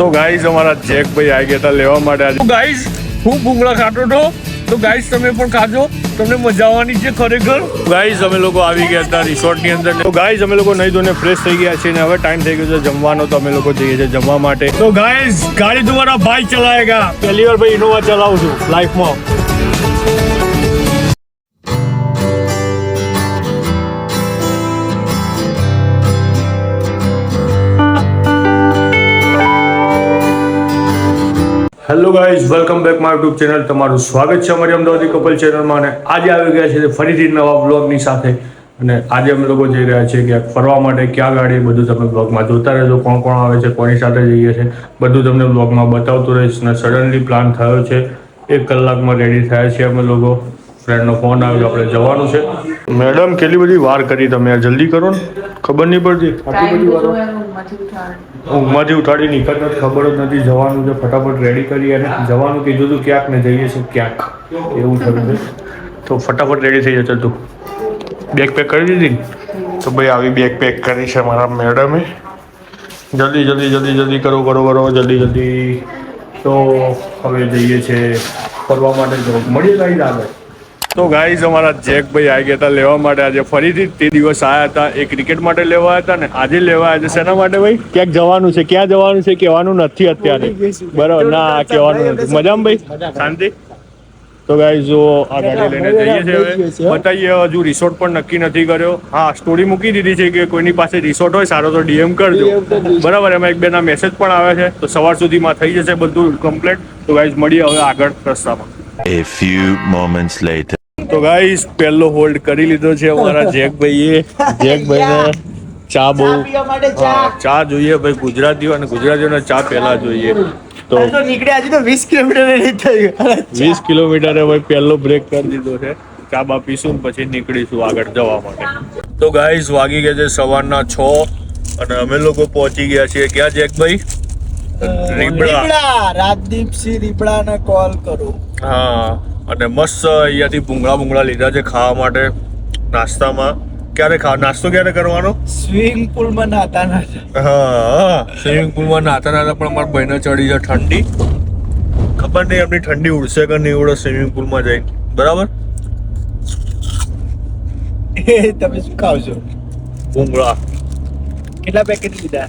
તો ગાઈઝ અમારા જેકભાઈ આવી ગયા હતા લેવા માટે આજે. ગાઈઝ હું ભૂંગળા ખાતો હતો. તો ગાઈઝ તમે પણ ખાજો. તમને મજા આવવાની છે ખરેખર. ગાઈઝ અમે લોકો આવી ગયા હતા રિસોર્ટની અંદર. તો ગાઈઝ અમે લોકો નહીં ધોને ફ્રેશ થઈ ગયા છે ને હવે ટાઈમ થઈ ગયો છે જમવાનો તો અમે લોકો જઈએ છીએ જમવા માટે. તો ગાઈઝ ગાડી તમારા ભાઈ ચલાવેગા પહેલી વાર ભાઈ ઇનોવા ચલાવું છું લાઈફમાં hello guys welcome back my YouTube channel તમારું સ્વાગત છે અમારી અમદાવાદી કપલ ચેનલમાં અને આજે આવી ગયા છે ફરીથી નવા બ્લોગની સાથે. અને આજે અમે લોકો જઈ રહ્યા છીએ ક્યાંક ફરવા માટે, ક્યાં ગાડી, બધું તમે બ્લોગમાં જોતા રહેજો. કોણ કોણ આવે છે, કોની સાથે જઈએ છે, બધું તમને બ્લોગમાં બતાવતું રહીશ. અને સડનલી પ્લાન થયો છે, એક કલાકમાં રેડી થયા છીએ અમે લોકો. ફ્રેન્ડનો ફોન આવ્યો આપણે જવાનું છે. મેડમ કેટલી બધી વાર કરી તમે? આ જલ્દી કરો ને. ખબર નહીં પડતી. આટલી બધી વાર? ઊંઘમાંથી ઉઠાડી નીકળતા જ ખબર જ નથી. જવાનું છે ફટાફટ રેડી કરી અને જવાનું કીધું હતું ક્યાંક ને જઈએ છીએ ક્યાંક. એવું થયું છે. તો ફટાફટ રેડી થઈ જશે તું. બેગ પેક કરી દીધી ને? તો ભાઈ આવી બેગ પેક કરી છે મારા મેડમે. જલ્દી જલ્દી જલ્દી જલ્દી કરો કરો કરો. જલ્દી જલ્દી. તો હવે જઈએ છે ફરવા માટે જો મળીએ ગાઈઝ આગળ. તો ગાઈઝ અમારા જેકભાઈ આવી ગયા હતા લેવા માટે. આજે ફરીથી તે દિવસ આવ્યા હતા. એ ક્રિકેટ માટે લેવા આવ્યા હતા ને આજે લેવા આવ્યા છે. શેના માટે ભાઈ? ક્યાંક જવાનું છે ક્યાં જવાનું છે કહેવાનું નથી અત્યારે. બરાબર ના કહેવાનું નથી. મજામાં ભાઈ? શાંતિ? તો ગાઈઝ જો આ ગાડી લઈને જઈએ છે હવે. બતાવીએ હજુ રિસોર્ટ પણ નક્કી નથી કર્યો. હા સ્ટોરી મૂકી દીધી છે કે કોઈની પાસે રિસોર્ટ હોય સારો તો ડીએમ કરજો. બરાબર એમાં એક બેના મેસેજ પણ આવે છે. તો સવાર સુધીમાં થઈ જશે બધું કમ્પ્લીટ તો ગાઈઝ મળીએ હવે આગળ રસ્તામાં. A few moments later. તો ગાઈસ પહેલો હોલ્ડ કરી લીધો છે અમારા જેકભાઈએ જેકભાઈને ચા બહુ ચા જોઈએ ભાઈ ગુજરાતીઓ અને ગુજરાતીઓને ચા પહેલા જોઈએ. તો નીકળ્યા હજી તો વીસ કિલોમીટર વીસ કિલોમીટરે ભાઈ પહેલો બ્રેક કરી દીધો છે. ચા બા પીશું પછી નીકળીશું આગળ જવા માટે. તો ગાઈસ વાગી ગયા છે સવારના છ અને અમે લોકો પહોંચી ગયા છીએ ક્યાં જેકભાઈ રીબડા રાજદીપસિંહ રીબડાને કોલ કરો. હા. અને મસ્ત અહીંયાથી ભૂંગળા ભૂંગળા લીધા છે ખાવા માટે નાસ્તામાં. ક્યારે ખા નાસ્તો ક્યારે કરવાનો? સ્વિમિંગ પુલમાં નાતા નાતા હા સ્વિમિંગ પુલમાં નાતા નાતા પણ મારા ભાઈને ચડી જાય ઠંડી. ખબર નહીં એમની ઠંડી ઉડશે કે નહીં ઉડે સ્વિમિંગ પુલમાં જઈને. બરાબર? તમે શું ખાવશો ભૂંગળા. કેટલા પેકેટ લીધા?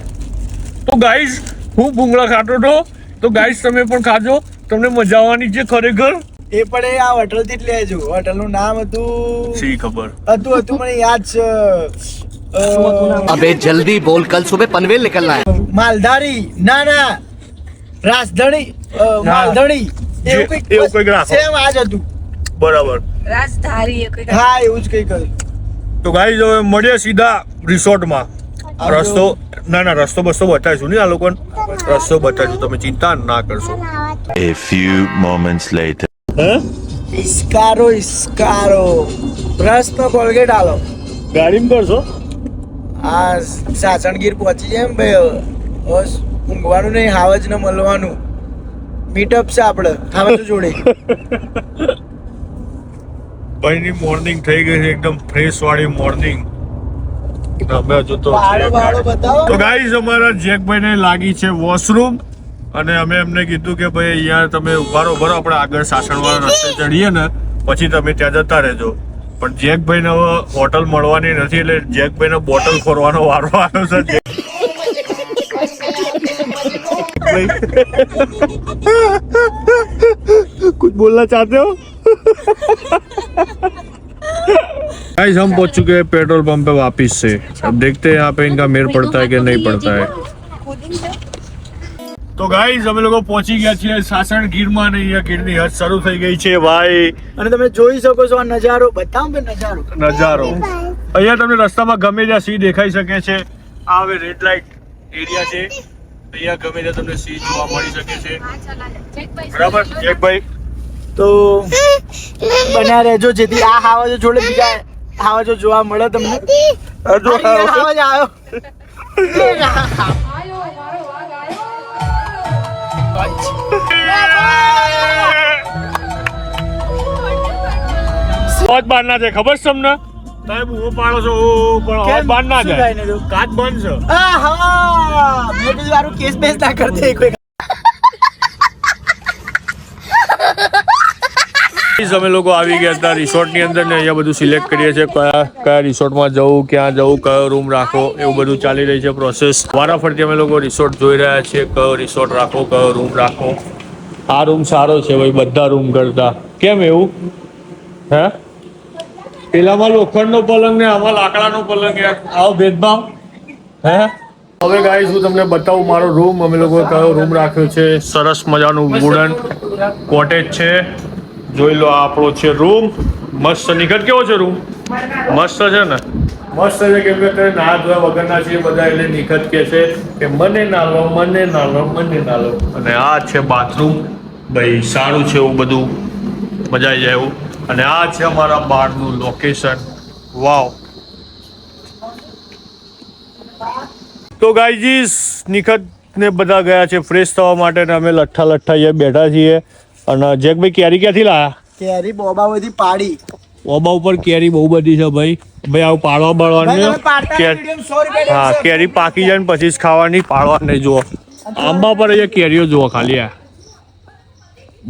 તો ગાઈઝ હું ભૂંગળા ખાતો હતો. તો ગાઈઝ તમે પણ ખાજો. તમને મજા આવવાની છે ખરેખર. એ પણ એ આ હોટલથી જ લેજો. હોટલનું નામ હતું સી ખબર? હતું હતું મને યાદ છે. અબે જલ્દી બોલ કલ સુબહ પનવેલ નીકળના માલધારી ના ના. રાજધણી માલધણી. એવું કંઈક સેમ આજ હતું. બરાબર. રાજધારી હા એવું જ કંઈક તો ગાઈઝ હવે મળીએ સીધા રિસોર્ટમાં. રસ્તો ના ના રસ્તો બસ્તો બતાવીશું નહીં આ લોકોને. રસ્તો બતાવીશું તમે ચિંતા ના કરશો. A few moments later. હે? ઇસ્કારો બ્રશ બ્રશનો કોલગેટ આલો. ગાડીમાં કરશો આ સાસણગીર પહોંચી જાય એમ ભાઈ. બસ ઊંઘવાનું નહીં હાવજ ને મળવાનું મીટઅપ છે આપણે હાવજ જોડે. ભાઈની મોર્નિંગ થઈ ગઈ છે એકદમ ફ્રેશ વાળી મોર્નિંગ અમે હજુ તો તો ગાઈઝ અમારા જેકભાઈને લાગી છે વોશરૂમ અને અમે એમને કીધું કે ભાઈ અહીંયા તમે ઉભા રહો બરો આપણે આગળ સાસણવાળા રસ્તે ચડીએ ને પછી તમે ત્યાં જતા રહેજો પણ જેકભાઈને હવે હોટલ મળવાની નથી એટલે જેકભાઈને બોટલ ફોરવાનો વારો આવ્યો છે कुछ बोलना चाहते हो गाइस हम पहुंच चुके हैं पेट्रोल पंप पे वापस से अब देखते हैं यहाँ पे इनका मेर पड़ता है कि नहीं पड़ता है તો ગાઈઝ અમે લોકો પહોંચી ગયા છીએ સાસણ ગીરમાં ને અહીંયા ગીરની હદ શરૂ થઈ ગઈ છે ભાઈ. અને તમે જોઈ શકો છો આ નજારો. બતાવો કે નજારો. નજારો. અહીંયા તમને રસ્તામાં ગમે ત્યાં સિંહ દેખાઈ શકે છે. આ હવે રેડ લાઇટ એરિયા છે. અહીંયા ગમે ત્યાં તમને સિંહ જોવા મળી શકે છે. બરાબર? જેકભાઈ તો બન્યા રહેજો જેથી આ હાવાજો જોડે બીજા હાવાજો જોવા મળે તમને. હાવજ આવ્યો. અવાજ બાર ના જાય ખબર છે તમને? સાહેબ હું પાડો છો પણ અવાજ બાર ના જાય. કાચ બંધ છે. આહા! મેં મારું કેસ બેસ ના કરતે કોઈ અમે લોકો આવી ગયા હતા રિસોર્ટની અંદર ને અહીંયા બધું સિલેક્ટ કરીએ છીએ. કયા કયા રિસોર્ટમાં જવું, ક્યાં જવું, કયો રૂમ રાખવો, એવું બધું ચાલી રહી છે પ્રોસેસ વારાફરતી અમે લોકો રિસોર્ટ જોઈ રહ્યા છીએ. કયો રિસોર્ટ રાખવો, કયો રૂમ રાખવો. આ રૂમ સારો છે ભાઈ, બધા રૂમ કરતા. કેમ એવું? હે? પેલામાં લોખંડનો પલંગ ને આમાં લાકડાનો પલંગ આવો ભેદભાવ. હે? હવે ગાઈસ હું તમને બતાવું મારો રૂમ. અમે લોકો કયો રૂમ રાખ્યો છે. સરસ મજાનું વુડન કોટેજ છે. જોઈ લો આપણો છે રૂમ. મસ્ત નિકટ કેવો છે રૂમ? મસ્ત છે ને? મસ્ત છે કેમ કે અત્યારે ના ધોયા વગરના છે બધા એટલે નિખત કે છે કે મને ના લો મને ના લો મને ના લો. અને આ છે બાથરૂમ. ભાઈ સારું છે એવું બધું. મજા આવી જાય એવું. અને આ છે અમારા બારનું લોકેશન વાવ તો ગાયજીસ નિખત ને બધા ગયા છે ફ્રેશ થવા માટે ને અમે લઠ્ઠા લઠ્ઠા અહીંયા બેઠા છીએ. અને જેકભાઈ કેરી ક્યાંથી લાયા? કેરી બોબાવથી પાડી. ઓબા ઉપર કેરી બહુ બધી છે ભાઈ. ભાઈ આવું પાડવા બળવાની હા કેરી પાકી જાય ને પછી જ ખાવાની પાડવા નહીં જુઓ. આંબા પર અહીંયા કેરીઓ જુઓ ખાલી આ.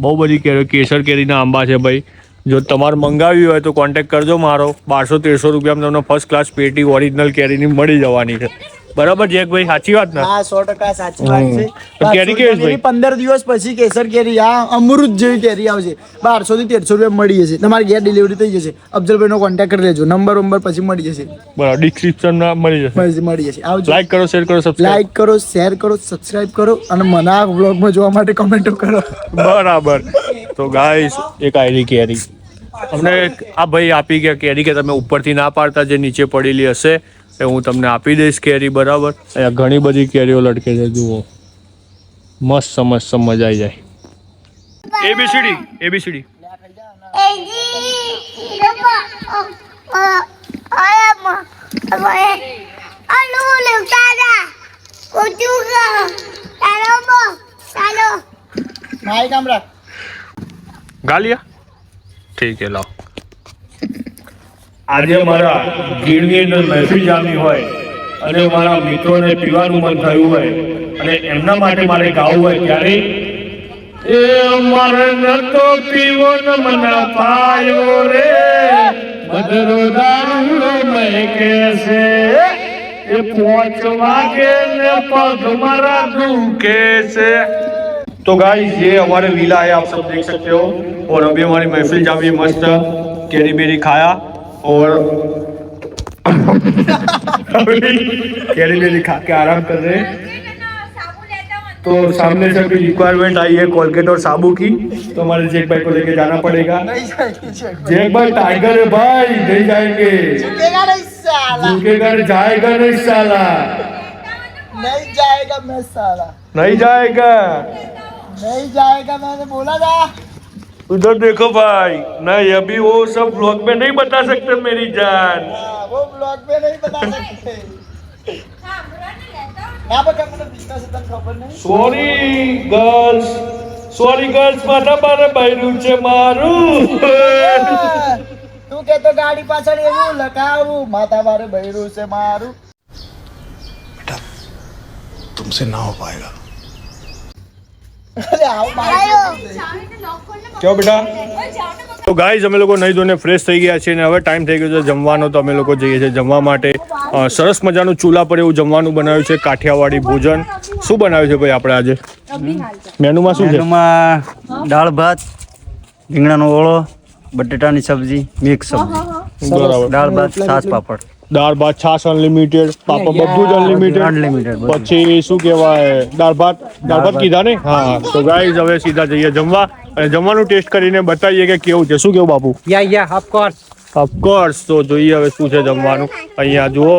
બહુ બધી કેરીઓ કેસર કેરીના આંબા છે ભાઈ. જો તમારે મંગાવી હોય તો કોન્ટેક્ટ કરજો મારો. બારસો તેરસો રૂપિયામાં તમને ફર્સ્ટ ક્લાસ પેટી ઓરિજિનલ કેરીની મળી જવાની છે. બરાબર જેકભાઈ સાચી વાત ને? હા સો ટકા સાચી વાત છે. કેરી કેવી છે પંદર દિવસ પછી કેસર કેરી આ અમૃત જેવી કેરી આવશે. બારસો થી તેરસો રૂપિયા મળી જશે. તમારે ઘેર ડિલિવરી થઈ જશે. અફજલભાઈ નો કોન્ટેક્ટ કરી લેજો. નંબર નંબર પછી મળી જશે. બરાબર ડિસ્ક્રિપ્શનમાં મળી જશે. મળી જશે આવજો. લાઈક કરો શેર કરો સબસ્ક્રાઇબ લાઈક કરો શેર કરો સબસ્ક્રાઇબ કરો અને મને આ વ્લોગમાં જોવા માટે કમેન્ટો કરો. બરાબર. તો ગાઈસ એક આયરી કેરી. અમને આ ભાઈ આપી ગયા કેરી કે તમે ઉપરથી ના પાડતા જે નીચે પડેલી હશે. એ હું તમને આપી દઈશ કેરી બરાબર? અહીંયા ઘણી બધી કેરીઓ લટકે છે જુઓ. મસ્ત સમજ સમજ આવી જાય. A B C D A B C D ગાલિયા? ઠીક હે લાવ. આજે મારા ગીરની અંદર મહેફિલ જામી હોય અને મારા મિત્રોને પીવાનું મન થયું હોય અને એમના માટે મારે ગાવું હોય ત્યારે એ મારે નતો પીવો ન મને પાયો રે મધરો દારૂ મેં કેસે એ પોચ વાગે ને પગ મારા દુખે છે तो गाइस ये हमारे विला है आप सब देख सकते हो और अभी हमारी महफिल जामी मस्त कैरी बेरी खाया और अभी कैरी बेरी खा के आराम कर रहे हैं। तो सामने से अभी रिक्वायरमेंट आई है कोलगेट और साबू की। तो हमारे जेक भाई को लेके जाना पड़ेगा। जेक भाई। टाइगर है भाई नहीं जाएँगे। उनके घर जाएगा नहीं साला। नहीं जाएगा मैं साला। नहीं जाएगा। नहीं जाएगा मैंने बोला था। उधर देखो भाई नहीं अभी वो सब ब्लॉग में नहीं बता सकते मेरी जान हाँ, वो ब्लॉग पे नहीं बता सकते यहाँ पर क्या मतलब बिजनेस है तने खबर नहीं સોરી ગર્લ્સ સોરી ગર્લ્સ માથા મારે બૈરું છે મારું તું કે તો ગાડી પાછળ એવું લખાવું માથા મારે બૈરું છે મારું तुमसे ना हो पाएगा અરે આવું મારું બેટા. તો ગાઈઝ અમે લોકો નહીં ધોને ફ્રેશ થઈ ગયા છીએ અને હવે ટાઈમ થઈ ગયો છે જમવાનો તો અમે લોકો જઈએ છીએ જમવા માટે. સરસ મજાનું ચૂલા પર એવું જમવાનું બનાવ્યું છે કાઠિયાવાડી ભોજન. શું બનાવ્યું છે ભાઈ આપણે આજે? મેનુમાં શું છે? દાળ ભાત રીંગણાનો ઓળો બટેટાની સબ્જી મિક્સ સબ્જી. બરાબર. દાળ ભાત છાશ પાપડ. દાળ ભાત છાશ અનલિમિટેડ પાપા બધું જ અનલિમિટેડ અનલિમિટેડ પછી શું કહેવાય દાળ ભાત દાળ ભાત કીધા ને હા તો ગાઈઝ હવે સીધા જઈએ જમવા. અને જમવાનું ટેસ્ટ કરીને બતાવીએ કે કેવું છે. શું કેવું બાપુ? યા યા ઓફકોર્સ ઓફકોર્સ તો જોઈએ હવે શું છે જમવાનું. અહીંયા જુઓ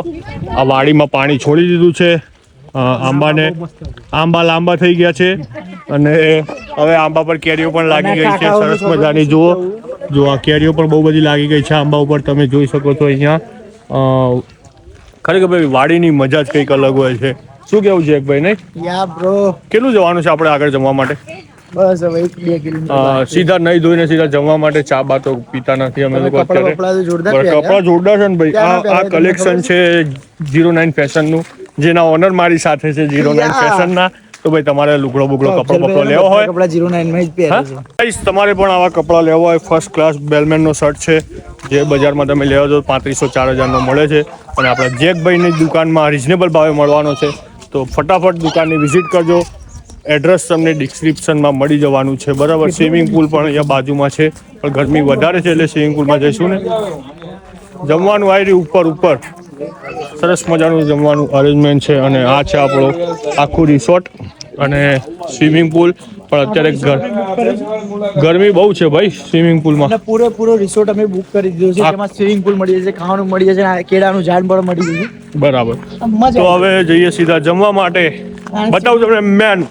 આ વાડીમાં પાણી છોડી દીધું છે. આંબાને આંબા લાંબા થઈ ગયા છે. અને હવે આંબા પર કેરીઓ પણ લાગી ગઈ છે. સરસ મજાની. જુઓ જો આ કેરીઓ પણ બહુ બધી લાગી ગઈ છે. આંબા ઉપર તમે જોઈ શકો છો અહીંયા. ખરેખર ભાઈ વાડીની મજા જ કંઈક અલગ હોય છે. શું કેવું છે ભાઈ નહીં? યા બ્રો કેટલું જવાનું છે આપણે આગળ જમવા માટે? બસ હવે એક બે કિલોમીટર સીધા નહીં ધોઈને સીધા જમવા માટે ચા બા તો પીતા નથી અમે લોકો અત્યારે. કપડાં જોરદાર છે ને ભાઈ. આ આ કલેક્શન છે? જીરો નાઇન ફેશનનું જેના ઓનર મારી સાથે છે જીરો નાઇન. ફેશનના. તો ભાઈ તમારે લુગડો બુગડો કપડો બપડો લેવો હોય? કપડા જીરો નાઇનમાં જ પહેરે છે. ગાઈસ તમારે પણ આવા કપડાં લેવા હોય. ફર્સ્ટ ક્લાસ બેલમેનનો શર્ટ છે જે બજારમાં તમે લેવા છો પાંત્રીસો ચાર હજારનો મળે છે. અને આપણા જેકભાઈની દુકાનમાં રિઝનેબલ ભાવે મળવાનો છે. તો ફટાફટ દુકાનની વિઝિટ કરજો. એડ્રેસ તમને ડિસ્ક્રિપ્શનમાં મળી જવાનું છે. બરાબર? સ્વિમિંગ પુલ પણ અહીંયા બાજુમાં છે. પણ ગરમી વધારે છે એટલે સ્વિમિંગ પુલમાં જઈશું ને. જમવાનું આવી રહ્યું ઉપર ઉપર. સરસ મજાનું જમવાનું અરેન્જમેન્ટ છે અને આ છે આપણો આખું રિસોર્ટ અને સ્વિમિંગ પુલ પણ અત્યારે ગરમી બહુ છે ભાઈ સ્વિમિંગ પુલમાં પૂરેપૂરો રિસોર્ટ અમે બુક કરી દીધો છે એમાં સ્વિમિંગ પુલ મળી જશે ખાવાનું મળી જશે કેળાનું ઝાડ પણ મળી જશે. બરાબર. તો હવે જઈએ સીધા જમવા માટે. બતાવું તમને મેન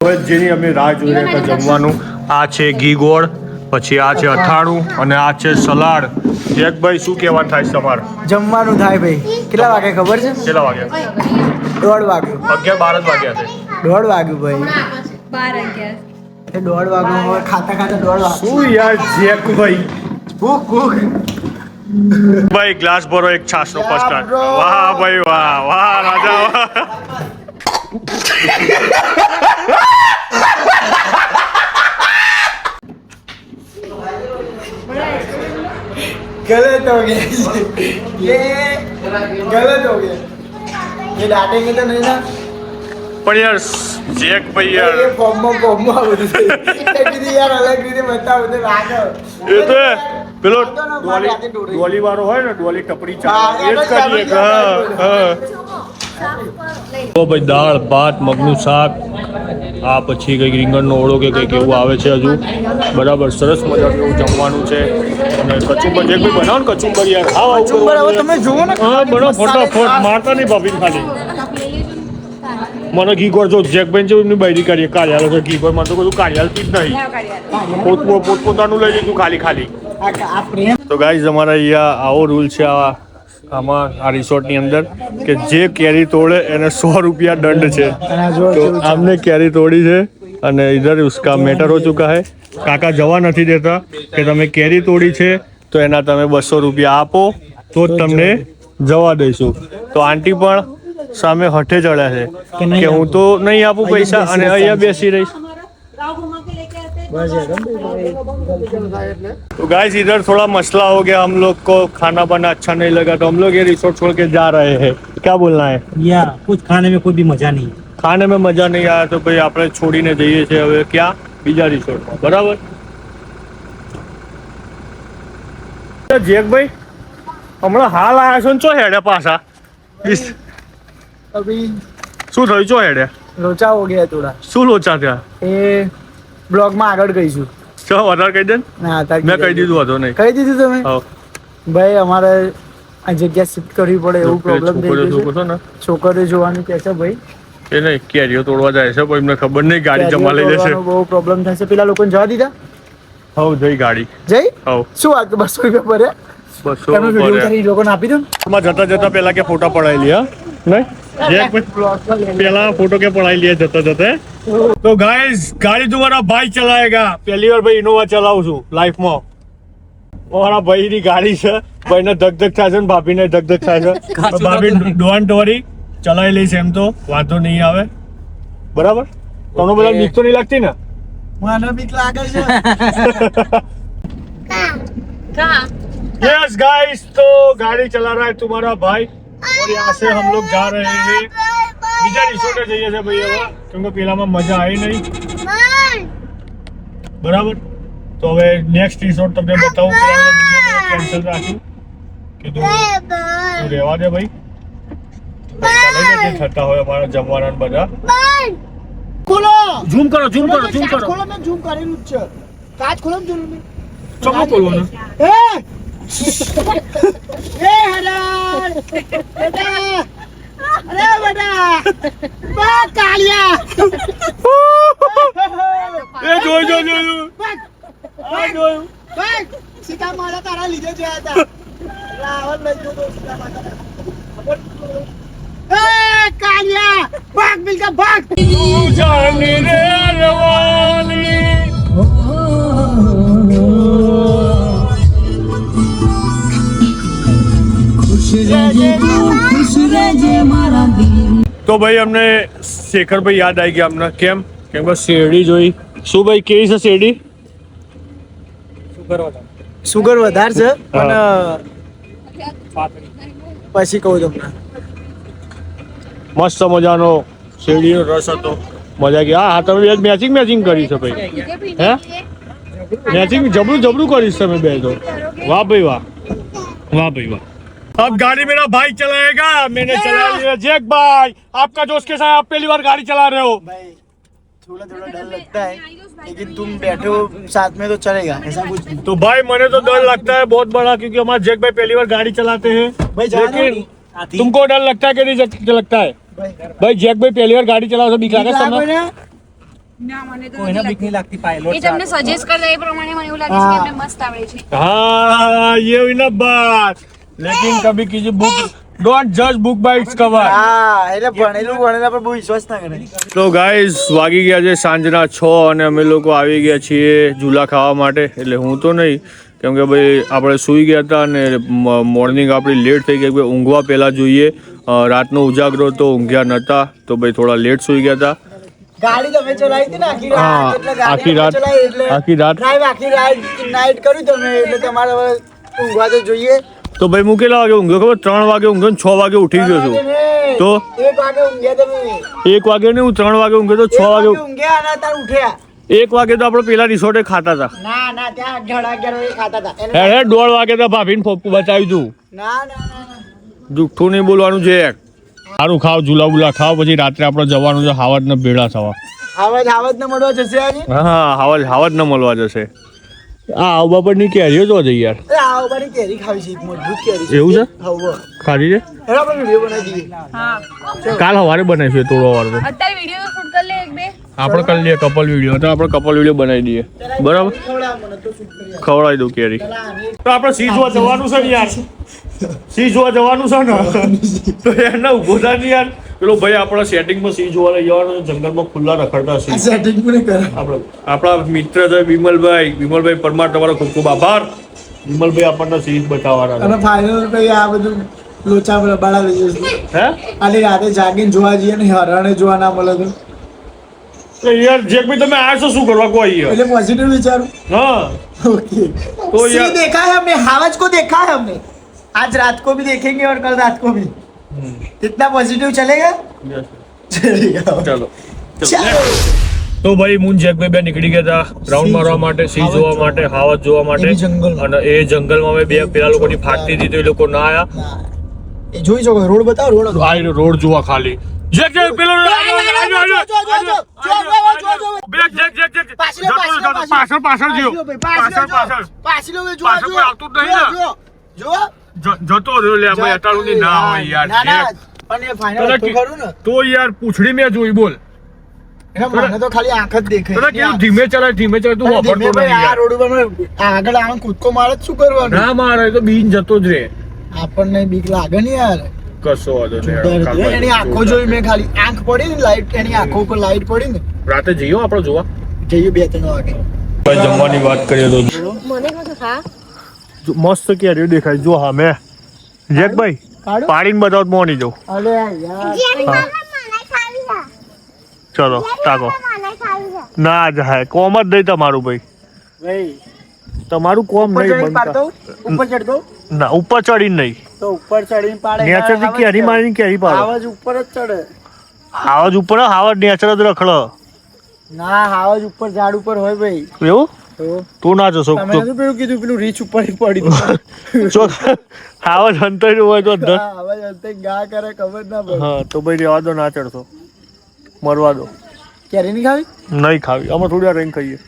હવે જેની અમે રાહ જોઈ રહ્યા હતા જમવાનું આ છે ઘી ગોળ પછી આ છે અથાણું અને આ છે સલાડ. જેકભાઈ શું કહેવા થાય તમારે? જમવાનું થાય ભાઈ. કેટલા વાગે ખબર છે? કેટલા વાગે? દોઢ વાગ્યું અગિયાર બાર જ વાગ્યા છે. દોઢ વાગ્યું ભાઈ. બાર અગિયાર એ દોઢ વાગ્યું ખાતા ખાતા દોઢ વાગ્યું. શું યાર જેકભાઈ કુક કુક. ભાઈ ગ્લાસ ભરો એક છાસ નો ફર્સ્ટ વાહ, વાહ ભાઈ વાહ વાહ રાજા વાહ. गलत हो गया। ये गलत हो गया। ये डांटेंगे तो नहीं ना। પણ યાર જેક ભાઈ યાર એ બોમ્બો બોમ્બો બધું કીધું યાર અલગ રીતે બતાવ બધે લાગે એ તો પેલો ડોલી ડોલી વાળો હોય ને ડોલી ટપડી ચાલે એ જ કરીએ તો ભાઈ દાળ ભાત મગનું શાક. આ પછી કંઈક રીંગણનો ઓળો કે કંઈક એવું આવે છે હજુ. બરાબર સરસ મજાનું એવું જમવાનું છે. અને કચુંબર જે કોઈ બનાવો ને કચુંબર યાર ખાવ આવું કચુંબર હવે તમે જુઓ ને હા બનો ફટાફટ મારતા નહીં ભાભી ખાલી. મને ઘી ગોળ જો જેકબેન છે એમની બૈરી કરીએ કાળિયાલ છે ઘી ગોળ. મને તો બધું કાળિયાલ પી જ નહીં. પોત પોતપોતાનું લઈ લીધું ખાલી ખાલી તો ગાઈઝ અમારા અહીંયા આવો રૂલ છે આ આમાં આ રિસોર્ટની અંદર કે જે કેરી તોડે એને સો રૂપિયા દંડ છે. તો આમને કેરી તોડી છે અને ઇધર ઉસકા મેટર હો ચુકા હે. કાકા જવા નથી દેતા કે તમે કેરી તોડી છે તો એના તમે બસો રૂપિયા આપો તો જ તમને જવા દઈશું. તો આંટી પણ સામે હઠે ચડ્યા છે કે હું તો નહીં આપું પૈસા અને અહીંયા બેસી રહીશ. तो गाइस इधर थोड़ा मसला हो गया हम लोग को खाना बना अच्छा नहीं लगा तो हम लोग ये रिसोर्ट छोड़ के जा रहे हैं क्या बोलना है या कुछ खाने में कोई भी मजा नहीं खाने में मजा नहीं आया तो भाई આપણે છોડીને જઈએ છીએ હવે ક્યાં બીજા રિસોર્ટમાં બરાબર જેકભાઈ હમણાં હાલ આયા છો ને ચો હેડે પાછા ઈસ, અભી શું થયું ચો હેડે લોચા હો ગયા થોડા શું લોચા ત્યાં એ બ્લોગમાં આગળ કહીશું. ચો વધારે કહી દે ને. મેં કહી દીધું હતો. નહીં. કહી દીધું તમે? ભાઈ અમારે આ જગ્યા શિફ્ટ કરવી પડે એવું પ્રોબ્લેમ થઈ ગયો શું છે. છોકરીઓ જોવાનું કે છે ભાઈ. એ નહીં કેરીઓ તોડવા જાય છે પણ એમને ખબર નહીં ગાડી જમા લઈ જશે. બહુ પ્રોબ્લેમ થશે પેલા લોકોને જવા દીધા? હવ જઈ ગાડી. જઈ? હવ. શું વાત બસો રૂપિયા ભરે બસો ભર્યા. ઉતારી લોકોને આપી દો. જતા જતા પેલા કે ફોટા પડાવી લ્યા નહીં? જે કોઈ પેલા ફોટો કે પડાવી लिया જતા જતા તો ગાઈસ ગાડી તમારા ભાઈ ચલાવેગા પહેલી વાર ભાઈ ઇનોવા ચલાવું છું લાઈફમાં મારા ભાઈની ગાડી છે ભાઈને ધક ધક થાય છે ને ભાભીને ધક ધક થાય છે ભાભી ડોન્ટ વરી ચલાવી લઈશ એમ તો વાંધો નહીં આવે બરાબર તમને બધા બીક તો નહીં લાગતી ને મને બીક લાગે છે यस गाइस तो गाड़ी चला रहा है तुम्हारा भाई और यहाँ से हम लोग जा रहे हैं બીજા રિસોર્ટે જઈએ છે ભાઈ હવે કેમ કે પેલામાં મજા આવી નહીં બરાબર તો હવે નેક્સ્ટ રિસોર્ટ તમને બતાવું કેન્સલ રાખ્યું કીધું તું રહેવા દે ભાઈ ચાલે ને જે થતા હોય અમારા જમવાના ને બધા ખોલો ઝૂમ કરો ઝૂમ કરો ઝૂમ કાચ કરો ખોલો મેં ઝૂમ કરેલું જ છે કાચ ખોલો ને ઝૂમ મેં. ચમો બોલવાનું એ એ તારા લીધે જ હતા રાવણ લઈ જતો સીતા માતા એ કાળિયા ભાગ મિલકા ભાગ. તું જાની રે રવાની તો ભાઈ અમને શેખરભાઈ યાદ આવી ગયા અમને કેમ? કેમ બસ શેરડી જોઈ. શું ભાઈ કેવી છે શેરડી? સુગર વધારે. છે પણ પછી કહું તમને. મસ્ત મજાનો શેરડીનો રસ હતો. મજા ગયા હા તમે બે મેચિંગ મેચિંગ કરી છે ભાઈ. હે? મેચિંગ જબરું જબરું કરીશ તમે બે તો. વાહ ભાઈ વાહ. વાહ ભાઈ વાહ. अब गाड़ी मेरा भाई चलाएगा मैंने चला लिया जैक भाई आपका दोस्त के साथ आप पहली बार गाड़ी चला रहे हो भाई थोड़ा थोड़ा डर लगता है लेकिन तुम बैठे हो साथ में तो चलेगा ऐसा कुछ नहीं तो भाई मैंने तो डर लगता है बहुत बड़ा क्योंकि हमारे जैक भाई पहली बार गाड़ी चलाते हैं भाई जाना लेकिन नहीं। तुमको डर लगता है कि नहीं जग- लगता है भाई भाई जैक भाई पहली बार गाड़ी चलाओ तो बीक लगा બીક समय લાગે ને? ના મને તો કોઈને નથી બીક નહીં લાગતી પાયલોટ લાગતું. એ તમને સજેસ્ટ કરતા એ પ્રમાણે મને એવું લાગે છે કે એમને મસ્ત આવડે છે हाँ ये हुई ना લેકિન કભી કીજી બુક ડોન્ટ જજ બુક બાય ઇટ્સ કવર હા એટલે ભણેલું ભણેલા પર બહુ વિશ્વાસ ના કરે. તો ગાઈસ વાગી ગયા છે સાંજના 6 અને અમે લોકો આવી ગયા છીએ ઝૂલા ખાવા માટે. એટલે હું તો નહીં કેમ કે ભાઈ આપણે સૂઈ ગયા હતા અને મોર્નિંગ આપણી લેટ થઈ ગઈ. ભાઈ ઊંઘવા પહેલાં જોઈએ. રાતનો ઉજાગરો તો ઊંઘ્યા નહોતા તો ભાઈ થોડા લેટ સૂઈ ગયા હતા. ગાડી આખી રાત આખી રાત આખી જોઈએ. તો ભાઈ હું કેટલા વાગે ઊંઘ્યો? ખબર? ત્રણ વાગે ઊંઘ્યો ને છ વાગે ઉઠી ગયો છું. તો? એક વાગે નહીં હું ત્રણ વાગે ઊંઘ્યો તો છ વાગે એક વાગે તો આપણે પેલા રિસોર્ટે ખાતા હતા. હે હે દોઢ વાગે તો ભાભીને ફોપકું બચાવ્યું ના. જુઠ્ઠું નહીં બોલવાનું છે સારું ખાવ જુલા બુલા ખાવ પછી રાત્રે આપણે જવાનું છે હાવજ ને ભેળા થવા. હાવજ હાવજ ને મળવા જશે હા હાવજ હાવજ ન મળવા જશે. આ આવ બાપડની કેરીઓ તો છે યાર આ ઉભાની કેરી ખાવી છે મજબૂત કેરી છે. એવું છે? હા ઊભો. છે? હેડો આપણે વીડિયો બનાવી દઈએ. હા. કાલ સવારે બનાવીશું તોડવા વાળો તો. અત્યારે વીડિયો શૂટ કરી લે એક બે. આપણે કરી લઈએ કપલ વીડિયો તો આપણે કપલ વીડિયો બનાવી દઈએ. બરાબર? ખવડાવ દઉં કેરી. તો આપણે સિંહ જોવા જવાનું છે ને યાર. સી જોવા જવાનું છે ને? તો એના ઊભો થાય ને યાર. પેલો ભાઈ આપણા સેટિંગમાં સી જોવા લઈ જવાનું છે. જંગલમાં ખુલ્લા રખડતા છે. સેટિંગ પણ કરે? આપણા આપણા મિત્ર છે વિમલભાઈ. વિમલભાઈ પરમાર તમારો ખૂબ ખૂબ આભાર. વિમલભાઈ આપણને સિંહ બતાવવાના અને ફાઇનલ ભાઈ આ બધું લોચા બળા લઈ જશે. હે? આલી રાતે જાગીને જોવા જઈએ ને હરણે જોવા ના મળે તો. તો યાર જેક ભાઈ તમે આ છો શું કરવા કોઈ યાર એટલે પોઝિટિવ વિચારું હા ओके तो सिंह यार- देखा है हमने हावज को देखा है हमने आज रात को भी देखेंगे और कल रात को भी इतना पॉजिटिव चलेगा चलेगा ચાલો चलो તો ભાઈ મુન જેકભાઈ બે નીકળી ગયા હતા રાઉન્ડ મારવા માટે સિંહ જોવા માટે હાવજ જોવા માટે એ બી જંગલમાં. અને એ જંગલમાં અમે બે પેલા લોકોની ફાટતી હતી તો એ લોકો ના આયા એ જોઈ શકો રોડ બતાવો રોડ આ રહ્યો રોડ જોવા ખાલી જેક જેક પેલો જો, જો, જો, જો, જો, જો. બેક જેક જેક જેક પાછળ, પાછળ, જતો. પાછળ. પાછળ પાછળ જો, પાછળ આવતું જ નહીં ને. જો, જો, જો. જ- જતો રહ્યો લે ભાઈ અટાળું ની ના હોય યાર તો કે- ને? તો યાર પૂછડી મેં જોઈ બોલ. જ ધીમે ચલાય ધીમે ચલાય તું આગળ આમ કૂદકો મારે જ શું કરવાનું? ના મારે તો બીન જતો જ રે આપણને બીક લાગે ને યાર. કશો વાંધો નહીં. એની આંખો જોઈ મેં ખાલી. આંખ પડી ને લાઈટ એની આંખો ઉપર લાઈટ પડી ને. રાતે જઈએ આપણે જોવા? જઈએ બે ત્રણ વાગે. ભાઈ જમવાની વાત કરીએ તો. મસ્ત કેરીઓ દેખાય. જો હા મેં. જેક ભાઈ પાડીને બતાવો મોની યાર. ચલો તાકો. ના જાય કોમ જ નહીં તમારું ભાઈ. ભાઈ તમારું કોમ ઉપર નહીં ચડીને પાડતો? બનતા ઉપર ના ઉપર ચડીને નહીં. તો ઉપર ચડીને પાડે નેચરથી કેરી મારીને કેરી પાડે. આવાજ ઉપર જ ચડે. હાવજ ઉપર હાવજ નેચર જ રખડો. ના હાવજ ઉપર ઝાડ ઉપર હોય ભાઈ. એવું? તું? ના જશો. તમે પેલું કીધું પેલું રીચ ઉપર પડી. જો હાવજ અંતર હોય તો અંદર હાવજ અંતે ગા કરે ખબર ના પડે. હા તો ભાઈ રહેવા દો ના ચડશો. મરવા દો. કેરી નહીં ખાવી? નહીં ખાવી. અમે થોડી વાર રહીને ખાઈએ.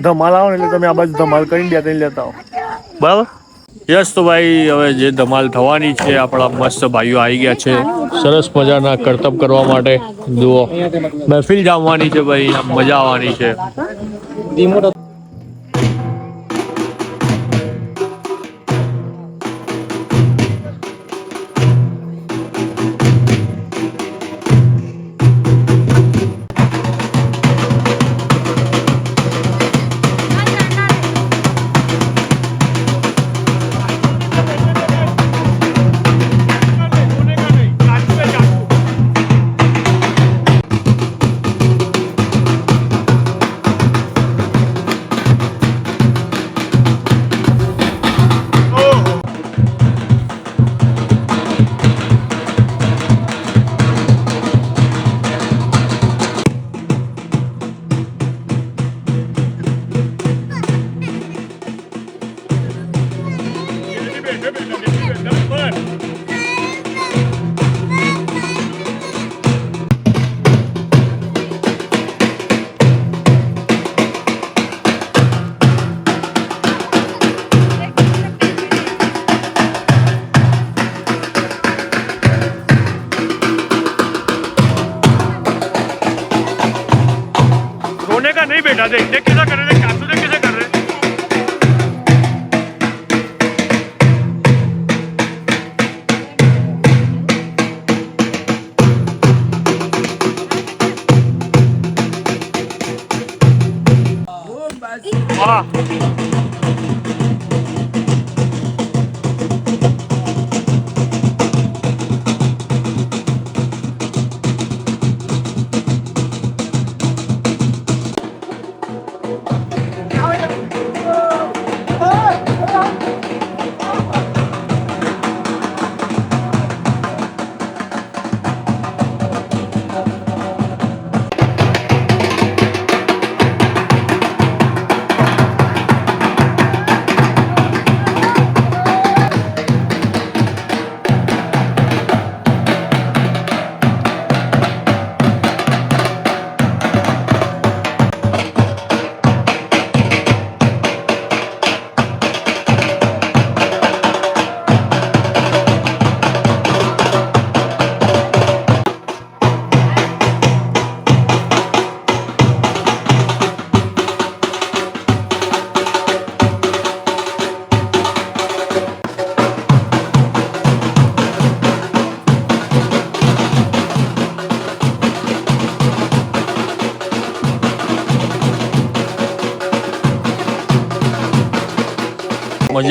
ધમાલ આવે એટલે તમે આ બાજુ ધમાલ કરી દે ત્યાં લેતા આવો. બરાબર? યસ, તો ભાઈ, હવે જે ધમાલ થવાની છે, આપણા મસ્ત ભાઈઓ આવી ગયા છે. સરસ મજાના કરતબ કરવા માટે. જુઓ. મહેફિલ જામવાની છે ભાઈ મજા આવવાની છે.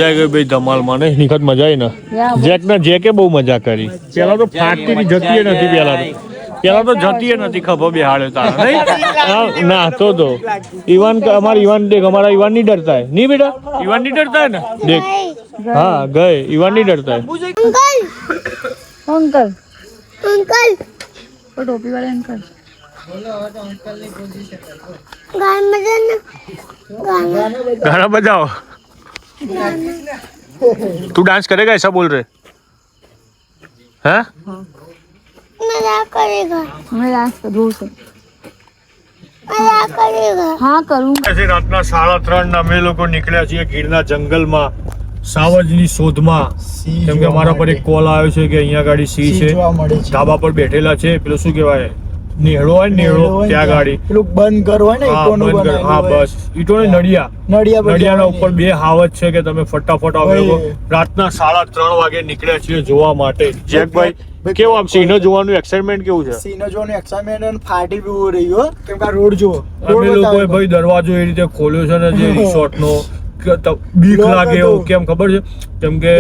મજા આવી ગઈ ભાઈ ધમાલમાં ને નિખત મજા આવી ને? જેક ને જેકે બહુ મજા કરી. પેલા તો ફાટતી જતી નથી પેલા તો. પેલા તો જતી નથી ખબર બિહાડે તારા. ના તો તો. ઈવાન અમાર ઈવાન દેખ અમારા ઈવાન નહીં ડરતા હે નહીં બેટા? ઈવાન નહીં ડરતા ને? દેખ. હા ગયે ઈવાન નહીં ડરતા અંકલ. અંકલ. ટોપી વાળા અંકલ. ગાના બજાવો. तू डांस करेगा ऐसा बोल रहे हैं મજા કરેગા मैं डांस करूँ से મજા કરેગા हाँ करूँ આજે રાતના સાડા ત્રણ ના અમે લોકો નીકળ્યા છીએ ગીરના જંગલમાં સાવજની શોધમાં કેમ કે અમારા પર એક કોલ આવ્યો છે કે અહીંયા ગાડી સી છે ધાબા પર બેઠેલા છે પેલું શું કહેવાય નેહળો હોય ને ત્યાં ગાડી. પેલું બંધ કરવું ને હા ઈંટોનું હા બનાવેલું હોય. બસ. ઈટોને નડિયા. નડિયા પર નડિયાના ઉપર બે હાવત છે કે તમે ફટાફટ આવે રાતના સાડા ત્રણ વાગે નીકળ્યા છીએ જોવા માટે. જેકભાઈ કેવું આમ સિંહ જોવાનું એક્સાઇટમેન્ટ કેવું છે? સિંહને જોવાનું એક્સાઇટમેન્ટ અને ફાટી બી ઉભું રહ્યું કેમ કે રોડ જુઓ. અમે લોકોએ ભાઈ દરવાજો એ રીતે ખોલ્યો છે ને જે રિસોર્ટ નો. બીક લાગે એવું કેમ ખબર છે? કેમ કે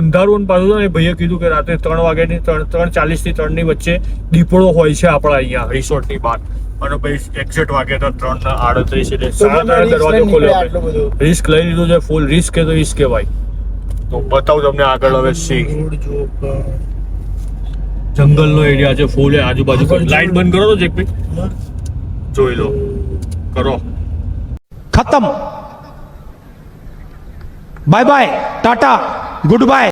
અંધારું. પાછું ને ભાઈએ કીધું કે રાત્રે ત્રણ વાગે ની ત્રણ ત્રણ ચાલીસથી ત્રણની વચ્ચે દીપડો હોય છે આપણા અહીંયા રિસોર્ટની બહાર. અને પછી એક્ઝેટ વાગે તો ત્રણ ના આડત્રીસ એટલે સાડા ત્રણ દરવાજો ખોલ્યો રિસ્ક લઈ લીધું છે ફૂલ રિસ્ક એ તો રિસ્ક કહેવાય. તો બતાવું તમને આગળ હવે સી જંગલનો એરિયા છે ફૂલ આજુબાજુ. લાઈટ બંધ કરો તો જેકપી જોઈ લો. કરો. ખતમ. Bye bye. Tata. Goodbye.